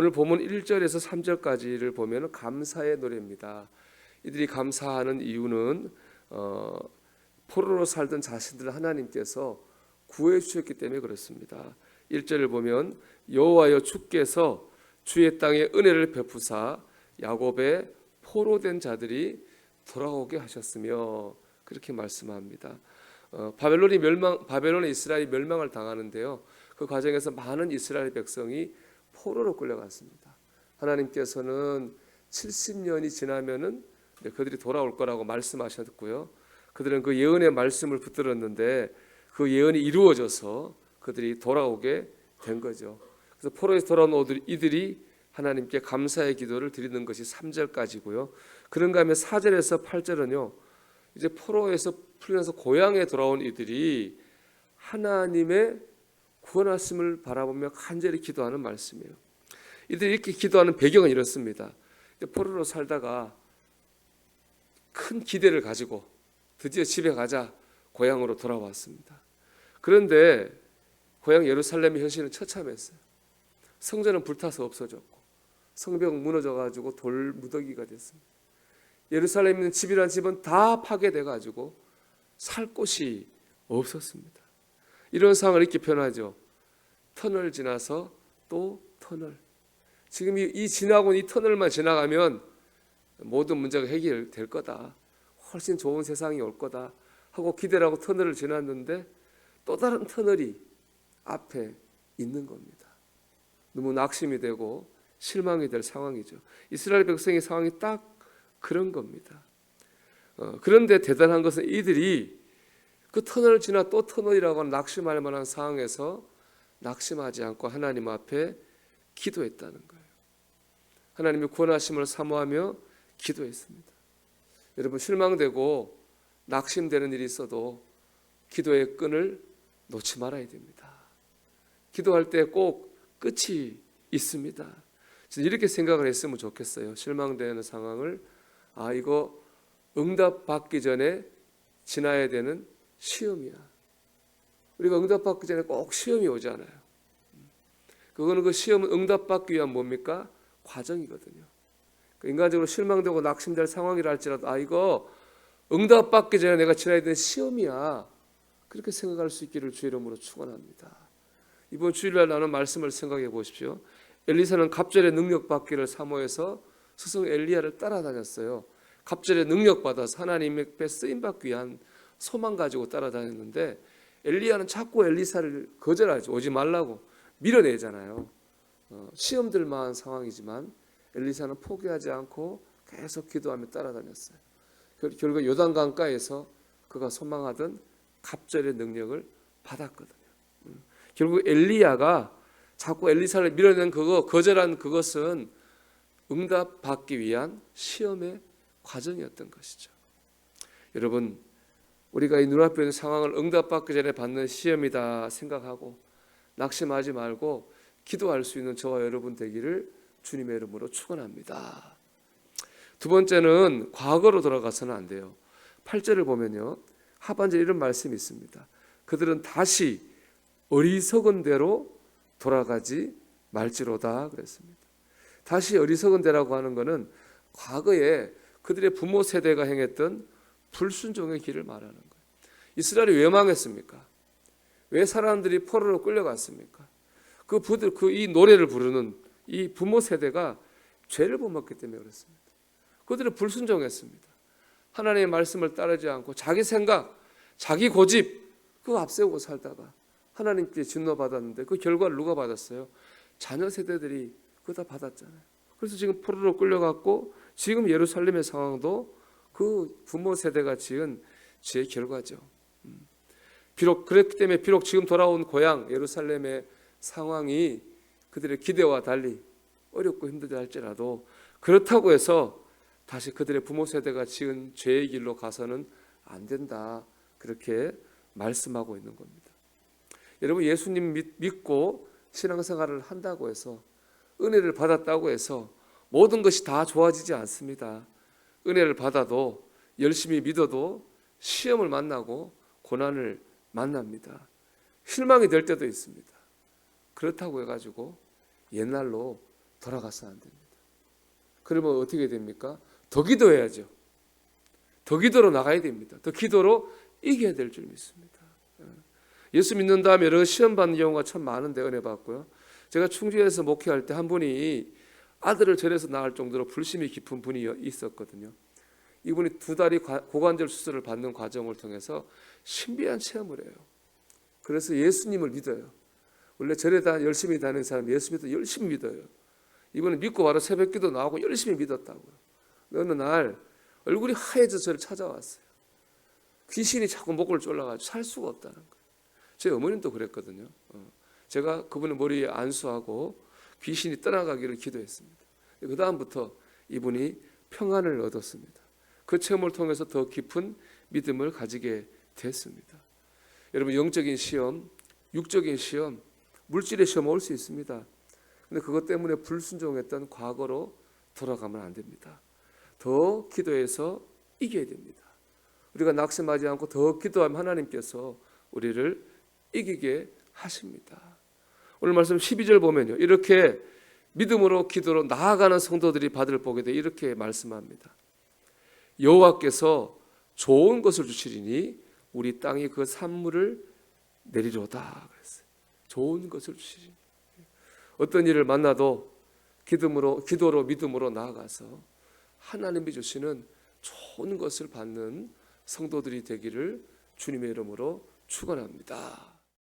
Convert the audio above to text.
오늘 본문 1절에서 3절까지를 보면 감사의 노래입니다. 이들이 감사하는 이유는 어, 포로로 살던 자신들을 하나님께서 구해 주셨기 때문에 그렇습니다. 1절을 보면 여호와여 주께서 주의 땅에 은혜를 베푸사 야곱의 포로된 자들이 돌아오게 하셨으며 그렇게 말씀합니다. 어, 바벨론이 멸망 바벨론의 이스라엘이 멸망을 당하는데요. 그 과정에서 많은 이스라엘 백성이 포로로 끌려갔습니다. 하나님께서는 70년이 지나면은 그들이 돌아올 거라고 말씀하셨고요. 그들은 그 예언의 말씀을 붙들었는데 그 예언이 이루어져서 그들이 돌아오게 된 거죠. 그래서 포로에서 돌아온 이들이 하나님께 감사의 기도를 드리는 것이 3절까지고요. 그런가 하면 4절에서 8절은요. 이제 포로에서 풀려서 고향에 돌아온 이들이 하나님의 구원하심을 바라보며 간절히 기도하는 말씀이에요. 이들이 이렇게 기도하는 배경은 이렇습니다. 포로로 살다가 큰 기대를 가지고 드디어 집에 가자 고향으로 돌아왔습니다. 그런데 고향 예루살렘의 현실은 처참했어요. 성전은 불타서 없어졌고 성벽 무너져 가지고 돌 무더기가 됐습니다. 예루살렘에 있는 집이란 집은 다 파괴돼 가지고 살 곳이 없었습니다. 이런 상황을 이렇게 표현하죠. 터널 지나서 또 터널. 지금 이, 이 지나고 이 터널만 지나가면 모든 문제가 해결될 거다. 훨씬 좋은 세상이 올 거다. 하고 기대를 하고 터널을 지났는데 또 다른 터널이 앞에 있는 겁니다. 너무 낙심이 되고 실망이 될 상황이죠. 이스라엘 백성의 상황이 딱 그런 겁니다. 어, 그런데 대단한 것은 이들이 그 터널을 지나 또 터널이라고 하는 낙심할 만한 상황에서 낙심하지 않고 하나님 앞에 기도했다는 거예요. 하나님의 구원하심을 사모하며 기도했습니다. 여러분 실망되고 낙심되는 일이 있어도 기도의 끈을 놓지 말아야 됩니다. 기도할 때 꼭 끝이 있습니다. 이렇게 생각을 했으면 좋겠어요. 실망되는 상황을 아 이거 응답 받기 전에 지나야 되는 시험이야. 우리가 응답 받기 전에 꼭 시험이 오잖아요. 그거는 그 시험은 응답 받기 위한 뭡니까? 과정이거든요. 그 인간적으로 실망되고 낙심될 상황이라 할지라도 아 이거 응답 받기 전에 내가 지나야 되는 시험이야. 그렇게 생각할 수 있기를 주의 이름으로 축원합니다. 이번 주일날 나눈 말씀을 생각해 보십시오. 엘리사는 갑절의 능력 받기를 사모해서 스승 엘리야를 따라다녔어요. 갑절의 능력 받아서 하나님의 배 쓰임 받기 위한 소망 가지고 따라다녔는데 엘리야는 자꾸 엘리사를 거절하죠. 오지 말라고 밀어내잖아요. 어, 시험 들만 상황이지만 엘리사는 포기하지 않고 계속 기도하며 따라다녔어요. 결- 결국 요단 강가에서 그가 소망하던 갑절의 능력을 받았거든요. 음. 결국 엘리야가 자꾸 엘리사를 밀어낸 그거 거절한 그것은 응답 받기 위한 시험의 과정이었던 것이죠. 여러분 우리가 이 눈앞에 있는 상황을 응답받기 전에 받는 시험이다 생각하고 낙심하지 말고 기도할 수 있는 저와 여러분 되기를 주님의 이름으로 축원합니다. 두 번째는 과거로 돌아가서는 안 돼요. 8절을 보면요. 하반절 이런 말씀이 있습니다. 그들은 다시 어리석은 대로 돌아가지 말지로다 그랬습니다. 다시 어리석은 대라고 하는 것은 과거에 그들의 부모 세대가 행했던 불순종의 길을 말하는 거예요. 이스라엘이 왜 망했습니까? 왜 사람들이 포로로 끌려갔습니까? 그 부들 그 이 노래를 부르는 이 부모 세대가 죄를 범했기 때문에 그렇습니다. 그들은 불순종했습니다. 하나님의 말씀을 따르지 않고 자기 생각, 자기 고집 그거 앞세우고 살다가 하나님께 진노 받았는데 그 결과를 누가 받았어요? 자녀 세대들이 그거 다 받았잖아요. 그래서 지금 포로로 끌려갔고 지금 예루살렘의 상황도 그 부모 세대가 지은 죄의 결과죠. 음. 비록 그랬기 때문에 비록 지금 돌아온 고향 예루살렘의 상황이 그들의 기대와 달리 어렵고 힘들다 할지라도 그렇다고 해서 다시 그들의 부모 세대가 지은 죄의 길로 가서는 안 된다. 그렇게 말씀하고 있는 겁니다. 여러분 예수님 믿, 믿고 신앙생활을 한다고 해서 은혜를 받았다고 해서 모든 것이 다 좋아지지 않습니다. 은혜를 받아도 열심히 믿어도 시험을 만나고 고난을 만납니다. 실망이 될 때도 있습니다. 그렇다고 해가지고 옛날로 돌아가서 안 됩니다. 그러면 어떻게 됩니까? 더 기도해야죠. 더 기도로 나가야 됩니다. 더 기도로 이겨야 될 줄 믿습니다. 예. 예수 믿는 다음에 여러 시험 받는 경우가 참 많은데 은혜 받고요. 제가 충주에서 목회할 때 한 분이 아들을 절에서 낳을 정도로 불심이 깊은 분이 있었거든요. 이분이 두 과- 고관절 수술을 받는 과정을 통해서 신비한 체험을 해요. 그래서 예수님을 믿어요. 원래 절에 다 열심히 다니는 사람 예수 믿어 열심히 믿어요. 이분은 믿고 바로 새벽기도 나오고 열심히 믿었다고요. 어느 날 얼굴이 하얘져 저를 찾아왔어요. 귀신이 자꾸 목을 졸라가지고 살 수가 없다는 거예요. 제 어머님도 그랬거든요. 어. 제가 그분의 머리에 안수하고 귀신이 떠나가기를 기도했습니다. 그 다음부터 이분이 평안을 얻었습니다. 그 체험을 통해서 더 깊은 믿음을 가지게 됐습니다. 여러분 영적인 시험, 육적인 시험, 물질의 시험 올 수 있습니다. 근데 그것 때문에 불순종했던 과거로 돌아가면 안 됩니다. 더 기도해서 이겨야 됩니다. 우리가 낙심하지 않고 더 기도하면 하나님께서 우리를 이기게 하십니다. 오늘 말씀 12절 보면요. 이렇게 믿음으로 기도로 나아가는 성도들이 받을 복에 대해 이렇게 말씀합니다. 여호와께서 좋은 것을 주시리니 우리 땅이 그 산물을 내리로다 그랬어요. 좋은 것을 주시리니 어떤 일을 만나도 기도로 기도로 믿음으로 나아가서 하나님이 주시는 좋은 것을 받는 성도들이 되기를 주님의 이름으로 축원합니다.